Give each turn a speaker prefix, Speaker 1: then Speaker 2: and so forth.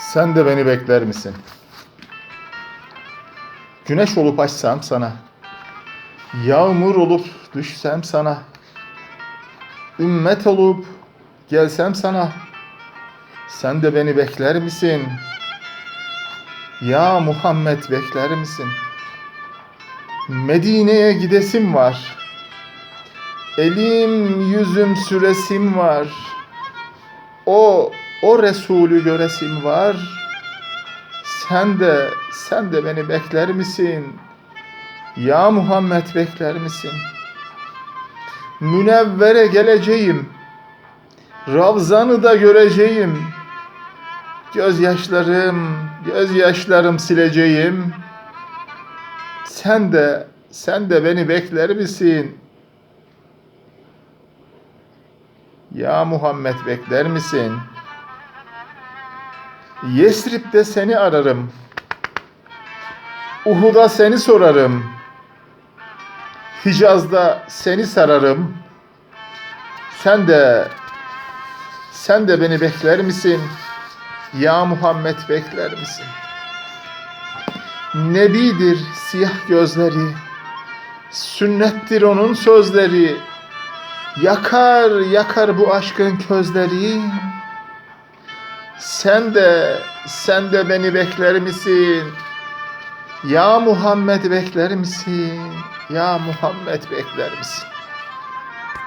Speaker 1: Sen de beni bekler misin? Güneş olup açsam sana. Yağmur olup düşsem sana. Ümmet olup gelsem sana. Sen de beni bekler misin? Ya Muhammed bekler misin? Medine'ye gidesim var. Elim yüzüm süresim var. O o Resulü göresim var. Sen de sen de beni bekler misin? Ya Muhammed bekler misin? Münevvere geleceğim. Ravzanı da göreceğim. Gözyaşlarım, gözyaşlarım sileceğim. Sen de sen de beni bekler misin? Ya Muhammed bekler misin? Yesrib'de seni ararım. Uhud'a seni sorarım. Hicaz'da seni sararım. Sen de sen de beni bekler misin? Ya Muhammed bekler misin? Nebidir siyah gözleri. Sünnettir onun sözleri. Yakar yakar bu aşkın közleri. Sen de sen de beni bekler misin? Ya Muhammed bekler misin? Ya Muhammed bekler misin?